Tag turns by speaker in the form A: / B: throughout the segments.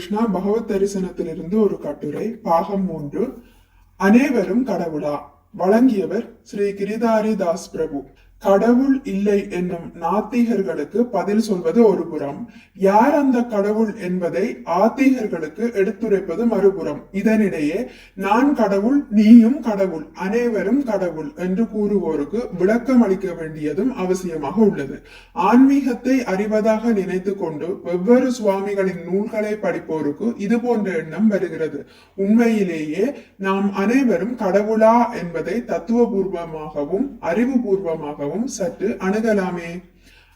A: கிருஷ்ணா பகவத் தரிசனத்திலிருந்து ஒரு கட்டுரை பாகம் மூன்று. அனைவரும் கடவுளா? வழங்கியவர் ஸ்ரீ கிரிதாரி தாஸ் பிரபு. கடவுள் இல்லை என்னும் நாத்திகர்களுக்கு பதில் சொல்வது ஒரு புறம். யார் அந்த கடவுள் என்பதை ஆத்திகர்களுக்கு எடுத்துரைப்பது மறுபுறம். இதனிடையே நான் கடவுள் நீயும் கடவுள் அனைவரும் கடவுள் என்று கூறுவோருக்கு விளக்கம் அளிக்க வேண்டியதும் அவசியமாக உள்ளது. ஆன்மீகத்தை அறிவதாக நினைத்து கொண்டு வெவ்வேறு சுவாமிகளின் நூல்களை படிப்போருக்கு இது போன்ற எண்ணம் வருகிறது. உண்மையிலேயே நாம் அனைவரும் கடவுளா என்பதை தத்துவபூர்வமாகவும் அறிவுபூர்வமாகவும் சற்று அணுகலாமே.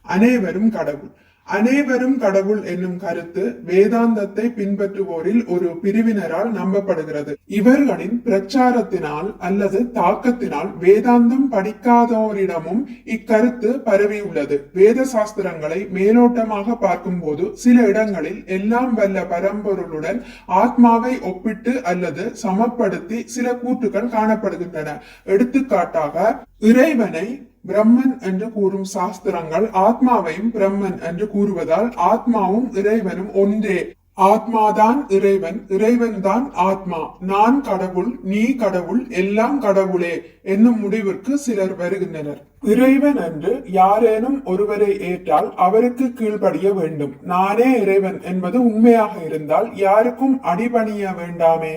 A: அனைவரும் கடவுள். அனைவரும் கடவுள் என்னும் கருத்து வேதாந்தத்தை பின்பற்றுவோரில் ஒரு பிரிவினரால் நம்பப்படுகிறது. இவர்களின் பிரச்சாரத்தினால் அல்லது தாக்கத்தினால் வேதாந்தம் படிக்காதோரிடமும் இக்கருத்து பரவியுள்ளது வேத சாஸ்திரங்களை மேலோட்டமாக பார்க்கும்போது சில இடங்களில் எல்லாம் வல்ல பரம்பொருளுடன் ஆத்மாவை ஒப்பிட்டு அல்லது சமப்படுத்தி சில கூற்றுகள் காணப்படுகின்றன. எடுத்துக்காட்டாக இறைவனை பிரம்மன் என்று கூறும் சாஸ்திரங்கள் ஆத்மாவையும் பிரம்மன் என்று கூறுவதால் ஆத்மாவும் இறைவனும் ஒன்றே ஆத்மாதான் இறைவன் இறைவன் தான் ஆத்மா நான் கடவுள் நீ கடவுள் எல்லாம் கடவுளே என்னும் முடிவிற்கு சிலர் வருகின்றனர் இறைவன் என்று யாரேனும் ஒருவரை ஏற்றால் அவருக்கு கீழ்ப்படிய வேண்டும். நானே இறைவன் என்பது உண்மையாக இருந்தால் யாருக்கும் அடிபணிய வேண்டாமே.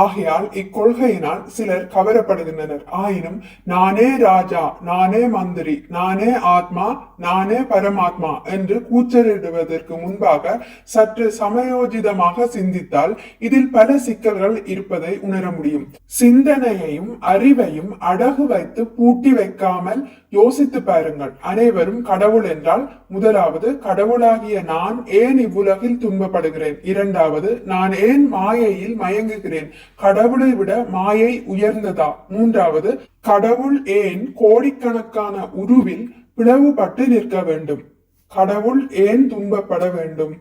A: ஆகையால் இக்கொள்கையினால் சிலர் கவரப்படுகின்றனர். ஆயினும் நானே ராஜா நானே மந்திரி நானே ஆத்மா நானே பரமாத்மா என்று கூச்சலிடுவதற்கு முன்பாக சற்று சமயோஜிதமாக சிந்தித்தால் இதில் பல சிக்கல்கள் இருப்பதை உணர முடியும். சிந்தனையையும் அறிவையும் அடகு வைத்து பூட்டி வைக்காமல் யோசித்து பாருங்கள். அனைவரும் கடவுள் என்றால் முதலாவது கடவுளாகிய நான் ஏன் இவ்வுலகில் துன்பப்படுகிறேன்? இரண்டாவது நான் ஏன் மாயையில் மயங்குகிறேன்? கடவுளை விட மாயை உயர்ந்ததா? மூன்றாவது கடவுள் ஏன் கோடிக்கணக்கான உருவில் பிளவுபட்டு நிற்க வேண்டும்? கடவுள் ஏன் துன்பப்பட வேண்டும்?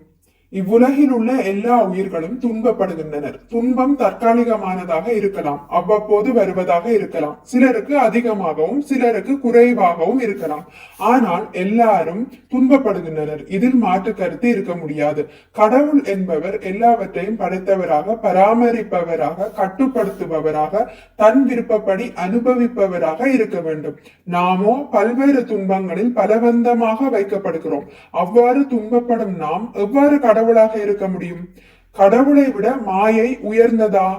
A: இவ்வுலகில் உள்ள எல்லா உயிர்களும் துன்பப்படுகின்றனர். துன்பம் தற்காலிகமானதாக இருக்கலாம். அவ்வப்போது வருவதாக இருக்கலாம். சிலருக்கு அதிகமாகவும் சிலருக்கு குறைவாகவும் இருக்கலாம். ஆனால் எல்லாரும் துன்பப்படுகின்றனர். இதில் மாற்று கருத்து இருக்க முடியாது. கடவுள் என்பவர் எல்லாவற்றையும் படைத்தவராக பராமரிப்பவராக கட்டுப்படுத்துபவராக தன் விருப்பப்படி அனுபவிப்பவராக இருக்க வேண்டும். நாமோ பல்வேறு துன்பங்களில் பலவந்தமாக வைக்கப்படுகிறோம். அவ்வாறு துன்பப்படும் நாம் எவ்வாறு கடவுளாக இருக்க முடியும். கடவுளை விட மாயை உயர்ந்ததா?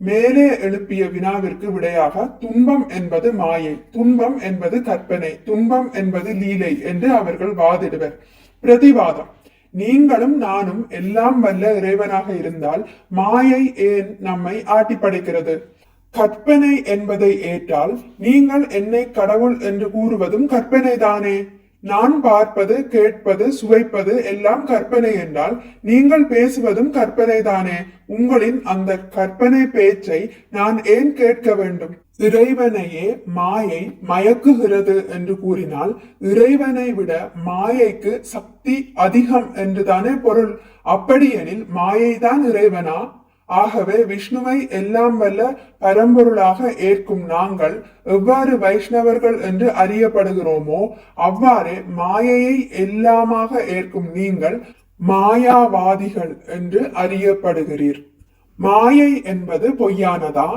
A: மேலே எழுப்பிய வினாவிற்கு விடையாக துன்பம் என்பது மாயை துன்பம் என்பது கற்பனை துன்பம் என்பது லீலை என்று அவர்கள் வாதிடுவர். பிரதிவாதம். நீங்களும் நானும் எல்லாம் வல்ல இறைவனாக இருந்தால் மாயை ஏன் நம்மை ஆட்டி படைக்கிறது கற்பனை என்பதை ஏற்றால் நீங்கள் என்னை கடவுள் என்று கூறுவதும் கற்பனை தானே நான் பார்ப்பது கேட்பது சுவைப்பது எல்லாம் கற்பனை என்றால் நீங்கள் பேசுவதும் கற்பனை தானே உங்களின் அந்த கற்பனை பேச்சை நான் ஏன் கேட்க வேண்டும்? இறைவனையே மாயை மயக்குகிறது என்று கூறினால் இறைவனை விட மாயைக்கு சக்தி அதிகம் என்றுதானே பொருள். அப்படியெனில் மாயைதான் இறைவனா? ஆகவே விஷ்ணுவை எல்லாம் வல்ல பரம்பொருளாக ஏற்கும் நாங்கள் எவ்வாறு வைஷ்ணவர்கள் என்று அறியப்படுகிறோமோ அவ்வாறே மாயையை எல்லாமாக ஏற்கும் நீங்கள் மாயாவாதிகள் என்று அறியப்படுகிறீர். மாயை என்பது பொய்யானதா?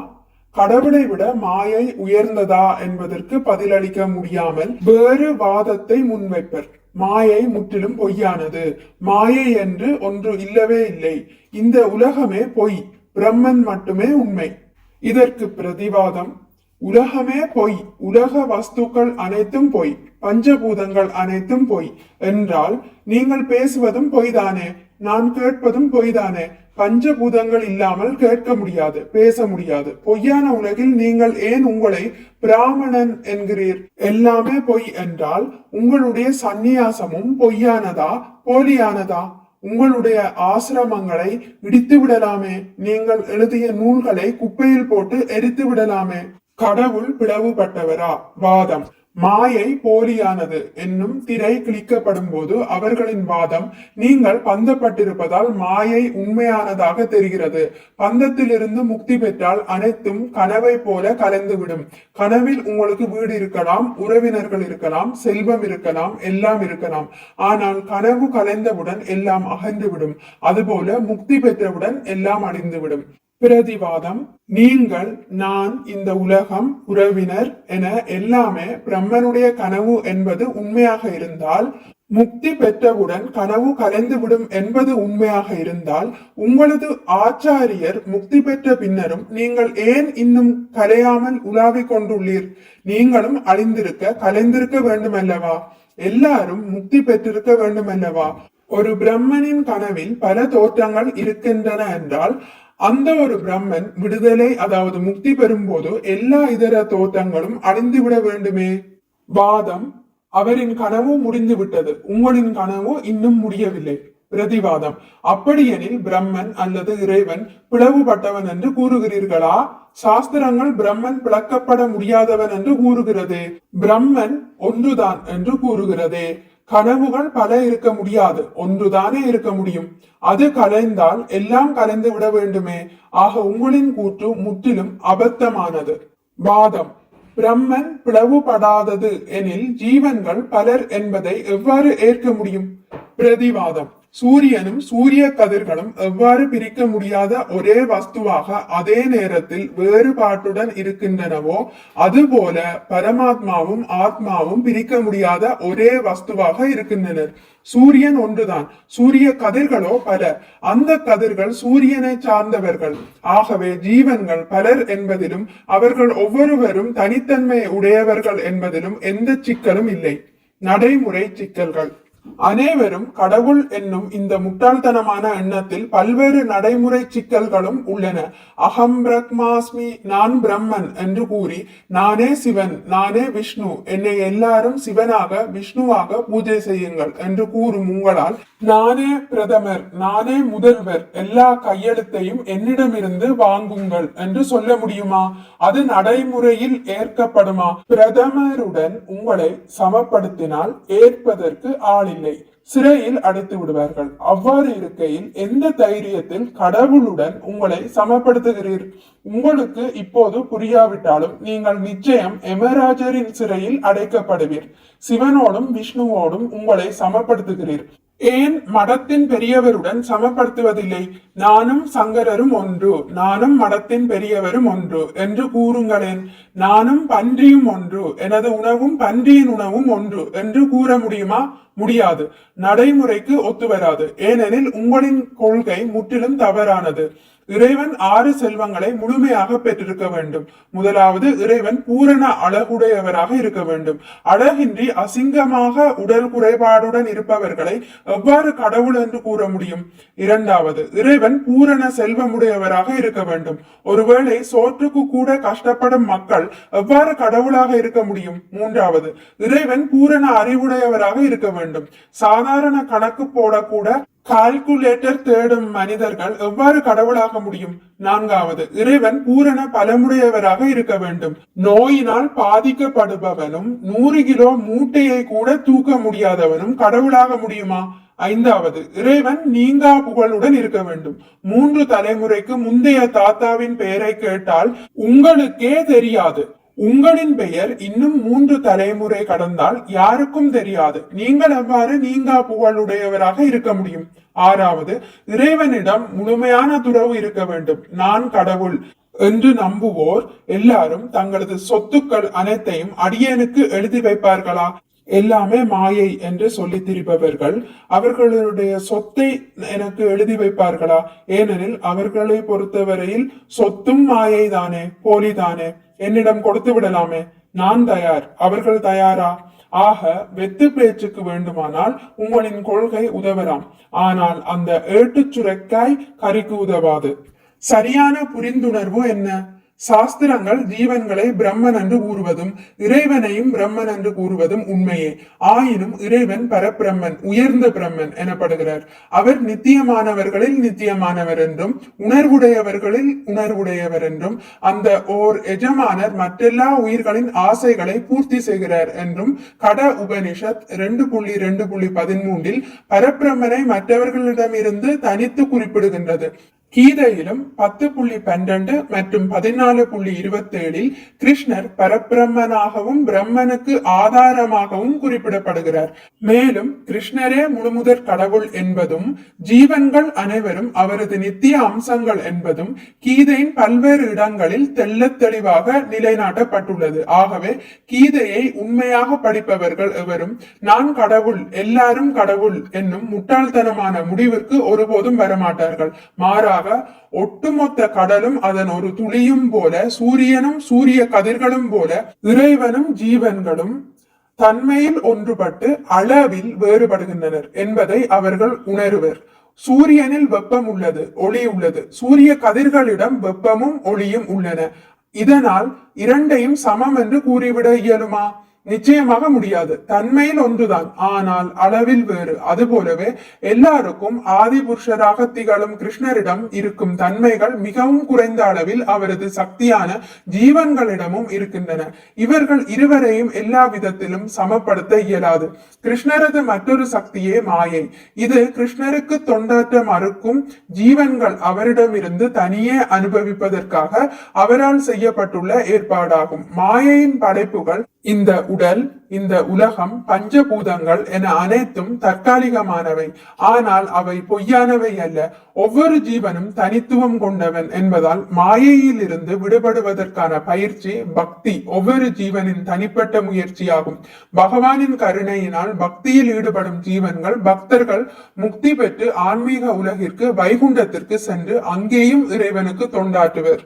A: கடவுளை விட மாயை உயர்ந்ததா என்பதற்கு பதிலளிக்க முடியாமல் வேறு வாதத்தை முன்வைப்பர். மாயை முற்றிலும் பொய்யானது. மாயை என்று ஒன்று இல்லவே இல்லை. இந்த உலகமே பொய். பிரம்மன் மட்டுமே உண்மை. இதற்கு பிரதிவாதம். உலகமே பொய். உலக வஸ்துக்கள் அனைத்தும் பொய். பஞ்சபூதங்கள் அனைத்தும் பொய். என்றால் நீங்கள் பேசுவதும் பொய்தானே? நான் கேட்பதும் பொய்தானே. பஞ்சபூதங்கள் இல்லாமல் கேட்க முடியாது பேச முடியாது. பொய்யான உலகில் நீங்கள் ஏன் உங்களை பிராமணன் என்கிறீர்? எல்லாமே பொய் என்றால் உங்களுடைய சந்நியாசமும் பொய்யானதா போலியானதா? உங்களுடைய ஆசிரமங்களை இடித்து விடலாமே நீங்கள் எழுதிய நூல்களை குப்பையில் போட்டு எரித்து விடலாமே கடவுள் பிளவுபட்டவரா? வாதம். மாயை போலியானது என்னும் திரை கிழிக்கப்படும் போது அவர்களின் வாதம் நீங்கள் பந்தப்பட்டிருப்பதால் மாயை உண்மையானதாக தெரிகிறது. பந்தத்திலிருந்து முக்தி பெற்றால் அனைத்தும் கனவை போல கலந்துவிடும். கனவில் உங்களுக்கு வீடு இருக்கலாம் உறவினர்கள் இருக்கலாம் செல்வம் இருக்கலாம் எல்லாம் இருக்கலாம். ஆனால் கனவு கலைந்தவுடன் எல்லாம் அகன்றுவிடும். அதுபோல முக்தி பெற்றவுடன் எல்லாம் அழிந்துவிடும். பிரதிவாதம் நீங்கள் நான் இந்த உலகம் உறவினர் என எல்லாமே பிரம்மனுடைய கனவு என்பது உண்மையாக இருந்தால் முக்தி பெற்றவுடன் கனவு கலைந்துவிடும் என்பது உண்மையாக இருந்தால் உங்களது ஆச்சாரியர் முக்தி பெற்ற பின்னரும் நீங்கள் ஏன் இன்னும் கலையாமல் உலாவிக் கொண்டுள்ளீர்? நீங்களும் அழிந்திருக்க கலைந்திருக்க வேண்டுமல்லவா? எல்லாரும் முக்தி பெற்றிருக்க வேண்டுமல்லவா? ஒரு பிரம்மனின் கனவில் பல தோற்றங்கள் இருக்கின்றன என்றால் அந்த ஒரு பிரம்மன் விடுதலை அதாவது முக்தி பெறும்போது எல்லா இதர தோற்றங்களும் அழிந்துவிட வேண்டுமே? வாதம். அவரின் கனவு முடிந்து விட்டது. உங்களின் கனவு இன்னும் முடியவில்லை. பிரதிவாதம். அப்படியெனில் பிரம்மன் அல்லது இறைவன் பிளவுபட்டவன் என்று கூறுகிறீர்களா? சாஸ்திரங்கள் பிரம்மன் பிளக்கப்பட முடியாதவன் என்று கூறுகிறது. பிரம்மன் ஒன்றுதான் என்று கூறுகிறதே. கனவுகள் பல இருக்க முடியாது. ஒன்றுதானே இருக்க முடியும். அது கலைந்தால் எல்லாம் கலைந்து விட வேண்டுமே. ஆக உங்களின் கூற்று முற்றிலும் அபத்தமானது. வாதம். பிரம்மன் பிளவுபடாதது எனில் ஜீவன்கள் பலர் என்பதை எவ்வாறு ஏற்க முடியும்? பிரதிவாதம். சூரியனும் சூரிய கதிர்களும் எவ்வாறு பிரிக்க முடியாத ஒரே வஸ்துவாக அதே நேரத்தில் வேறுபாட்டுடன் இருக்கின்றனவோ அதுபோல பரமாத்மாவும் ஆத்மாவும் பிரிக்க முடியாத ஒரே வஸ்துவாக இருக்கின்றனர். சூரியன் ஒன்றுதான். சூரிய கதிர்களோ பல அந்த கதிர்கள் சூரியனை சார்ந்தவர்கள். ஆகவே ஜீவன்கள் பலர் என்பதிலும் அவர்கள் ஒவ்வொருவரும் தனித்தன்மை உடையவர்கள் என்பதிலும் எந்த சிக்கலும் இல்லை. நடைமுறை சிக்கல்கள். அனைவரும் கடவுள் என்னும் இந்த முட்டாள்தனமான எண்ணத்தில் பல்வேறு நடைமுறை சிக்கல்களும் உள்ளன. அகம் பிரக்மாஸ்மி நான் பிரம்மன் என்று கூறி நானே சிவன் நானே விஷ்ணு என்னை எல்லாரும் சிவனாக விஷ்ணுவாக பூஜை செய்யுங்கள் என்று கூறும் உங்களால் நானே பிரதமர் நானே முதல்வர் எல்லா கையெழுத்தையும் என்னிடமிருந்து வாங்குங்கள் என்று சொல்ல முடியுமா? அது நடைமுறையில் ஏற்கப்படுமா? பிரதமருடன் உங்களை சமப்படுத்தினால் ஏற்பதற்கு ஆளில்லை. சிறையில் அடைத்து விடுவார்கள். அவ்வாறு இருக்கையில் எந்த தைரியத்தில் கடவுளுடன் உங்களை சமப்படுத்துகிறீர்? உங்களுக்கு இப்போது புரியாவிட்டாலும் நீங்கள் நிச்சயம் எமராஜரின் சிறையில் அடைக்கப்படுவீர். சிவனோடும் விஷ்ணுவோடும் உங்களை சமப்படுத்துகிறீர். ஏன் மடத்தின் பெரியவருடன் சமப்படுத்துவதில்லை? நானும் சங்கரரும் ஒன்று நானும் மடத்தின் பெரியவரும் ஒன்று என்று கூறுங்களேன். நானும் பன்றியும் ஒன்று எனது உணவும் பன்றியின் உணவும் ஒன்று என்று கூற முடியுமா? முடியாது. நடைமுறைக்கு ஒத்து வராது ஏனெனில் உங்களின் கொள்கை முற்றிலும் தவறானது. இறைவன் ஆறு செல்வங்களை முழுமையாக பெற்றிருக்க வேண்டும். முதலாவது இறைவன் பூரண அழகுடையவராக இருக்க வேண்டும். அழகின்றி அசிங்கமாக உடல் குறைபாடுடன் இருப்பவர்களை எவ்வாறு கடவுள் என்று கூற முடியும்? இரண்டாவது இறைவன் பூரண செல்வமுடையவராக இருக்க வேண்டும். ஒருவேளை சோற்றுக்கு கூட கஷ்டப்படும் மக்கள் எவ்வாறு கடவுளாக இருக்க முடியும்? மூன்றாவது இறைவன் பூரண அறிவுடையவராக இருக்க வேண்டும். சாதாரண கணக்கு போடக்கூட கால்குலேட்டர் தேடும் மனிதர்கள் எவ்வாறு கடவுளாக முடியும்? நான்காவது இறைவன் பூரண பலமுடையவராக இருக்க வேண்டும். நோயினால் பாதிக்கப்படுபவனும் நூறு கிலோ மூட்டையை கூட தூக்க முடியாதவனும் கடவுளாக முடியுமா? ஐந்தாவது இறைவன் நீங்கா புகழுடன் இருக்க வேண்டும். மூன்று தலைமுறைக்கு முந்தைய தாத்தாவின் பெயரை கேட்டால் உங்களுக்கே தெரியாது. உங்களின் பெயர் இன்னும் மூன்று தலைமுறை கடந்தால் யாருக்கும் தெரியாது. நீங்கள் எவ்வாறு நீங்கா புகழுடையவராக இருக்க முடியும்? ஆறாவது இறைவனிடம் முழுமையான துறவு இருக்க வேண்டும். நான் கடவுள் என்று நம்புவோர் எல்லாரும் தங்களது சொத்துக்கள் அனைத்தையும் அடியனுக்கு எழுதி வைப்பார்களா? எல்லாமே மாயை என்று சொல்லி திரிபவர்கள் அவர்களுடைய சொத்தை எனக்கு எழுதி வைப்பார்களா? ஏனெனில் அவர்களை பொறுத்தவரையில் சொத்தும் மாயை தானே போலி தானே என்னிடம் கொடுத்து விடலாமே. நான் தயார். அவர்கள் தயாரா? ஆக வெத்து பேச்சுக்கு வேண்டுமானால் உங்களின் கொள்கை உதவலாம். ஆனால் அந்த ஏட்டுச் சுரைக்காய் கறிக்கு உதவாது. சரியான புரிந்துணர்வு என்ன? சாஸ்திரங்கள் ஜீவன்களை பிரம்மன் என்று கூறுவதும் இறைவனையும் பிரம்மன் என்று கூறுவதும் உண்மையே. ஆயினும் இறைவன் பரபிரம்மன் உயர்ந்த பிரம்மன் எனப்படுகிறார். அவர் நித்தியமானவர்களில் நித்தியமானவர் என்றும் உணர்வுடையவர்களில் உணர்வுடையவர் என்றும் அந்த ஓர் எஜமானர் மற்றெல்லா உயிர்களின் ஆசைகளை பூர்த்தி செய்கிறார் என்றும் கட உபனிஷத் ரெண்டு புள்ளி ரெண்டு புள்ளி பதிமூன்றில் பரபிரம்மனை மற்றவர்களிடமிருந்து தனித்து குறிப்பிடுகின்றது. கீதையிலும் பத்து புள்ளி பன்னெண்டு மற்றும் பதினாலு புள்ளி இருபத்தி ஏழில் கிருஷ்ணர் பரபிரம்மனாகவும் பிரம்மனுக்கு ஆதாரமாகவும் குறிப்பிடப்படுகிறார். மேலும் கிருஷ்ணரே முழுமுதற் கடவுள் என்பதும் ஜீவன்கள் அனைவரும் அவரது நித்திய அம்சங்கள் என்பதும் கீதையின் பல்வேறு இடங்களில் தெள்ளத் தெளிவாக நிலைநாட்டப்பட்டுள்ளது. ஆகவே கீதையை உண்மையாக படிப்பவர்கள் எவரும் நான் கடவுள் எல்லாரும் கடவுள் என்னும் முட்டாள்தனமான முடிவிற்கு ஒருபோதும் வரமாட்டார்கள். மாறாக ஒட்டுமொத்த கடலும் அதன் ஒரு துளியும் போல சூரியனும் சூரிய கதிர்களும் போல இறைவனும் ஜீவன்களும் தன்மையில் ஒன்றுபட்டு அளவில் வேறுபடுகின்றனர் என்பதை அவர்கள் உணருவர். சூரியனில் வெப்பம் உள்ளது ஒளி உள்ளது. சூரிய கதிர்களிடம் வெப்பமும் ஒளியும் உள்ளன. இதனால் இரண்டையும் சமம் என்று கூறிவிட இயலுமா? நிச்சயமாக முடியாது. தன்மையில் ஒன்றுதான். ஆனால் அளவில் வேறு. அதுபோலவே எல்லாருக்கும் ஆதி புருஷராக திகழும் கிருஷ்ணரிடம் இருக்கும் தன்மைகள் மிகவும் குறைந்த அளவில் அவரது சக்தியான ஜீவன்களிடமும் இருக்கின்றன. இவர்கள் இருவரையும் எல்லா விதத்திலும் சமப்படுத்த இயலாது. கிருஷ்ணரது மற்றொரு சக்தியே மாயை. இது கிருஷ்ணருக்கு தொண்டாற்ற மறுக்கும் ஜீவன்கள் அவரிடமிருந்து தனியே அனுபவிப்பதற்காக அவரால் செய்யப்பட்டுள்ள ஏற்பாடாகும். மாயையின் படைப்புகள் இந்த உடல் இந்த உலகம் பஞ்சபூதங்கள் என அனைத்தும் தற்காலிகமானவை. ஆனால் அவை பொய்யானவை அல்ல. ஒவ்வொரு ஜீவனும் தனித்துவம் கொண்டவன் என்பதால் மாயையில் இருந்து விடுபடுவதற்கான பயிற்சி பக்தி ஒவ்வொரு ஜீவனின் தனிப்பட்ட முயற்சியாகும். பகவானின் கருணையினால் பக்தியில் ஈடுபடும் ஜீவன்கள் பக்தர்கள் முக்தி பெற்று ஆன்மீக உலகிற்கு வைகுண்டத்திற்கு சென்று அங்கேயும் இறைவனுக்கு தொண்டாற்றுவர்.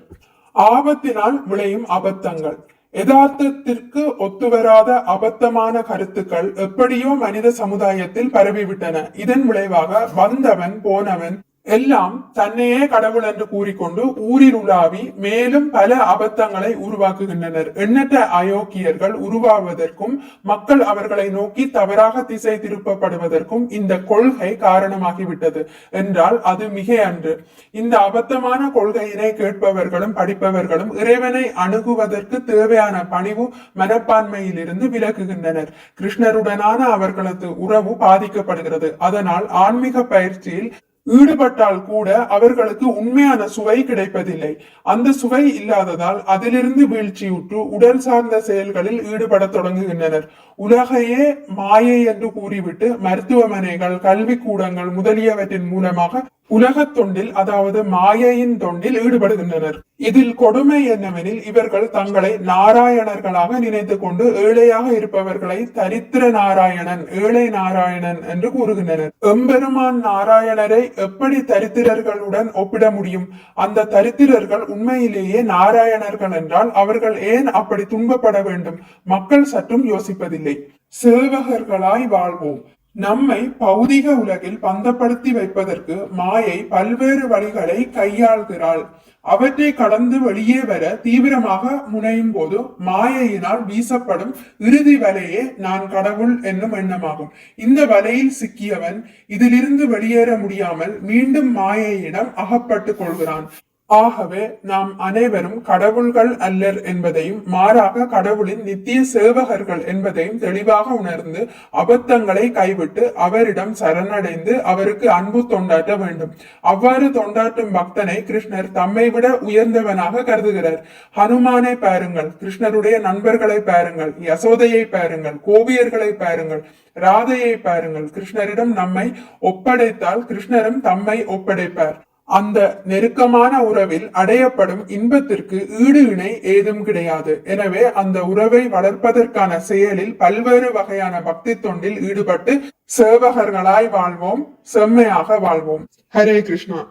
A: ஆபத்தினால் விளையும் அபத்தங்கள். யதார்த்தத்திற்கு ஒத்துவராத அபத்தமான கருத்துக்கள் எப்படியோ மனித சமுதாயத்தில் பரவிவிட்டன. இதன் விளைவாக வந்தவன் போனவன் எல்லாம் தன்னையே கடவுள் என்று கூறிக்கொண்டு ஊரில் உலாவி மேலும் பல அபத்தங்களை உருவாக்குகின்றனர் எண்ணற்ற அயோக்கியர்கள் உருவாவதற்கும் மக்கள் அவர்களை நோக்கி தவறாக திசை திருப்பப்படுவதற்கும் இந்த கொள்கை காரணமாகிவிட்டது என்றால் அது மிக அன்று இந்த அபத்தமான கொள்கையினை கேட்பவர்களும் படிப்பவர்களும் இறைவனை அணுகுவதற்கு தேவையான பணிவு மனப்பான்மையிலிருந்து விலகுகின்றனர் கிருஷ்ணருடனான அவர்களது உறவு பாதிக்கப்படுகிறது அதனால் ஆன்மீக பயிற்சியில் ஈடுபட்டால் கூட அவர்களுக்கு உண்மையான சுவை கிடைப்பதில்லை. அந்த சுவை இல்லாததால் அதிலிருந்து வீழ்ச்சியுற்று உடல் சார்ந்த செயல்களில் ஈடுபட தொடங்குகின்றனர். உலகையே மாயை என்று கூறிவிட்டு மருத்துவமனைகள் கல்விக்கூடங்கள் முதலியவற்றின் மூலமாக உலகத் தொண்டில் அதாவது மாயையின் தொண்டில் ஈடுபடுகின்றனர். இதில் கொடுமை என்னவெனில் இவர்கள் தங்களை நாராயணர்களாக நினைத்து கொண்டு ஏழையாக இருப்பவர்களை தரித்திர நாராயணன் ஏழை நாராயணன் என்று கூறுகின்றனர். எம்பெருமான் நாராயணரை எப்படி தரித்திரர்களுடன் ஒப்பிட முடியும்? அந்த தரித்திரர்கள் உண்மையிலேயே நாராயணர்கள் என்றால் அவர்கள் ஏன் அப்படி துன்பப்பட வேண்டும்? மக்கள் சற்றும் யோசிப்பதில்லை. சேவகர்களாய் வாழ்வோம். நம்மை பௌதிக உலகில் பந்தப்படுத்தி வைப்பதற்கு மாயை பல்வேறு வழிகளை கையாள்கிறாள். அவற்றை கடந்து வெளியே வர தீவிரமாக முனையும் போது மாயையினால் வீசப்படும் இறுதி வலையே நான் கடவுள் என்னும் எண்ணமாகும். இந்த வலையில் சிக்கியவன் இதிலிருந்து வெளியேற முடியாமல் மீண்டும் மாயையிடம் அகப்பட்டு கொள்கிறான். ஆகவே நாம் அனைவரும் கடவுள்கள் அல்லர் என்பதையும் மாறாக கடவுளின் நித்திய சேவகர்கள் என்பதையும் தெளிவாக உணர்ந்து அபத்தங்களை கைவிட்டு அவரிடம் சரணடைந்து அவருக்கு அன்பு தொண்டாற்ற வேண்டும். அவ்வாறு தொண்டாற்றும் பக்தனை கிருஷ்ணர் தம்மை விட உயர்ந்தவனாக கருதுகிறார். ஹனுமானை பாருங்கள் கிருஷ்ணருடைய நண்பர்களை பாருங்கள் யசோதையை பாருங்கள் கோபியர்களை பாருங்கள் ராதையை பாருங்கள் கிருஷ்ணரிடம் நம்மை ஒப்படைத்தால் கிருஷ்ணரும் தம்மை ஒப்படைப்பார். அந்த நெருக்கமான உறவில் அடையப்படும் இன்பத்திற்கு ஈடு இணை ஏதும் கிடையாது. எனவே அந்த உறவை வளர்ப்பதற்கான செயலில் பல்வேறு வகையான பக்தி தொண்டில் ஈடுபட்டு சேவகர்களாய் வாழ்வோம் செம்மையாக வாழ்வோம். ஹரே கிருஷ்ணா.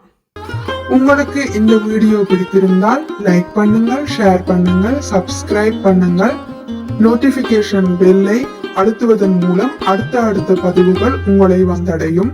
A: உங்களுக்கு இந்த வீடியோ பிடித்திருந்தால் லைக் பண்ணுங்கள் ஷேர் பண்ணுங்கள் சப்ஸ்கிரைப் பண்ணுங்கள். நோட்டிபிகேஷன் பெல்லை அழுத்துவதன் மூலம் அடுத்த அடுத்த பதிவுகள் உங்களை வந்தடையும்.